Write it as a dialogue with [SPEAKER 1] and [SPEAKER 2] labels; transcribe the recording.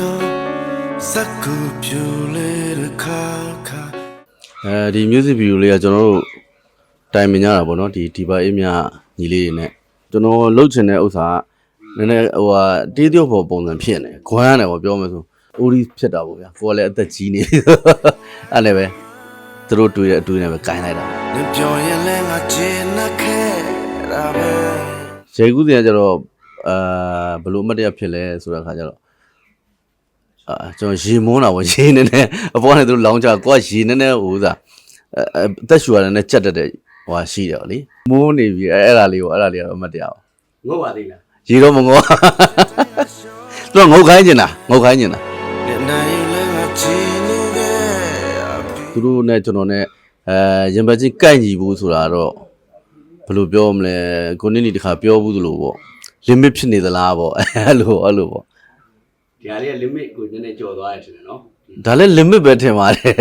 [SPEAKER 1] တော့စက်ကူပြူလေးတစ်ခါခါ
[SPEAKER 2] အဲဒီ music video လေးကကျွန်တော်တို့တိုင်ပင်ကြတာပေါ့နော်ဒီဒီပါအေးမြညီလေးတွေနဲ့ကျွန်တော်လှုပ်ချင်တဲ့ဥစ္စာကနည်းနည်းဟိုဟာတေးသေးဖို့ပုံစံဖြစ်နေခွမ်းရတယ်ပေါ့ပြောမယ်ဆိုအိုဒီဖြစ်တာပေါ့ဗျာကိုကလည်းအသက်ကြီးနေအဲ့လည်းပဲသူတို့တွေ့တဲ့အတွေ့နဲ့ပဲဂိုင်းလိုက်တာ
[SPEAKER 1] နေပြောရင်လည်းငါကျင်နေခဲ့တာပဲ
[SPEAKER 2] ရေကူးတင်ကကျတော့ အာဘယ်လိုအမတ်တရဖြစ်လဲဆိုတဲ့အခါကျတော့အာကျွန်တော်ရေမုန်းတာပေါ့ရေနေနေအပေါ်ကနေသူတို့လောင်းကြကိုကရေနေနေဟိုဥစားအဲအဲအသက်ရှူရတယ်နဲ့ကြက်တက်တဲ့ဟိုဟာရှိတယ်ဗောလေမိုးနေပြီအဲအဲ့ဒါလေးကိုအဲ့ဒါလေးကတော့အမတ်တရပါ
[SPEAKER 3] ငုတ်ပါသေးလား
[SPEAKER 2] ရေတော့မငေါသူကငုတ်ခိုင်းနေတာငုတ်ခိုင်းနေတာ
[SPEAKER 1] နေနိုင်လည်းငါကျင်နေခဲ့ပြီ
[SPEAKER 2] သူတို့နဲ့ကျွန်တော်နဲ့အဲရင်ပတ်ချင်းကိုက်ညီဘူးဆိုတာတော့ဘယ်လိုပြောမလဲကိုနင်းနီတခါပြောဘူးသလိုပေါ့ limit ဖြစ်နေသလားပေါ့အဲ့လိုအဲ့လိုပေါ့
[SPEAKER 3] ဒီဟာလေးက limit ကိုနည်းနည်းကျော်သွားတယ်ထင်တယ်နော်
[SPEAKER 2] ဒါလည်း limit ပဲထင်ပါတယ်